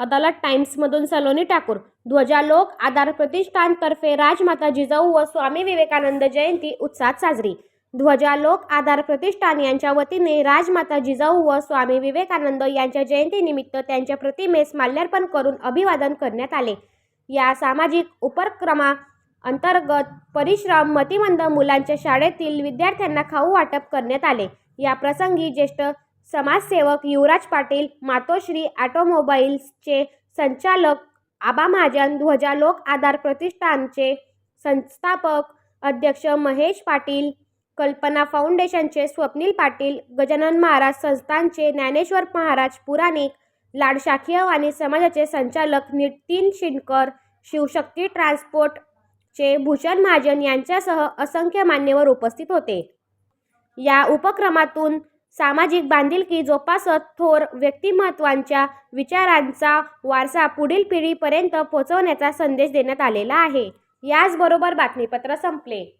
अदालत टाइम्समधून सलोनी ठाकूर ध्वजालोक आधार प्रतिष्ठानतर्फे राजमाता जिजाऊ व स्वामी विवेकानंद जयंती उत्साहात साजरी. ध्वजालोक आधार प्रतिष्ठान यांच्या वतीने राजमाता जिजाऊ व स्वामी विवेकानंद यांच्या जयंतीनिमित्त त्यांच्या प्रतिमेस माल्यार्पण करून अभिवादन करण्यात आले. या सामाजिक उपक्रमा अंतर्गत परिश्रम मतिमंद मुलांच्या शाळेतील विद्यार्थ्यांना खाऊ वाटप करण्यात आले. या प्रसंगी ज्येष्ठ समाजसेवक युवराज पाटील मातोश्री ऑटोमोबाईल्सचे संचालक आबा महाजन ध्वजा लोक आधार प्रतिष्ठानचे संस्थापक अध्यक्ष महेश पाटील कल्पना फाउंडेशनचे स्वप्नील पाटील गजानन महाराज संस्थानचे ज्ञानेश्वर महाराज पुराणिक लाडशाखीयवाणी समाजाचे संचालक नितीन शिंदकर शिवशक्ती ट्रान्सपोर्टचे भूषण महाजन यांच्यासह असंख्य मान्यवर उपस्थित होते. या उपक्रमातून सामाजिक बांधिलकी जोपासत थोर व्यक्तिमत्वांच्या विचारांचा वारसा पुढील पिढीपर्यंत पोहोचवण्याचा संदेश देण्यात आलेला आहे. याचबरोबर बातमीपत्र संपले.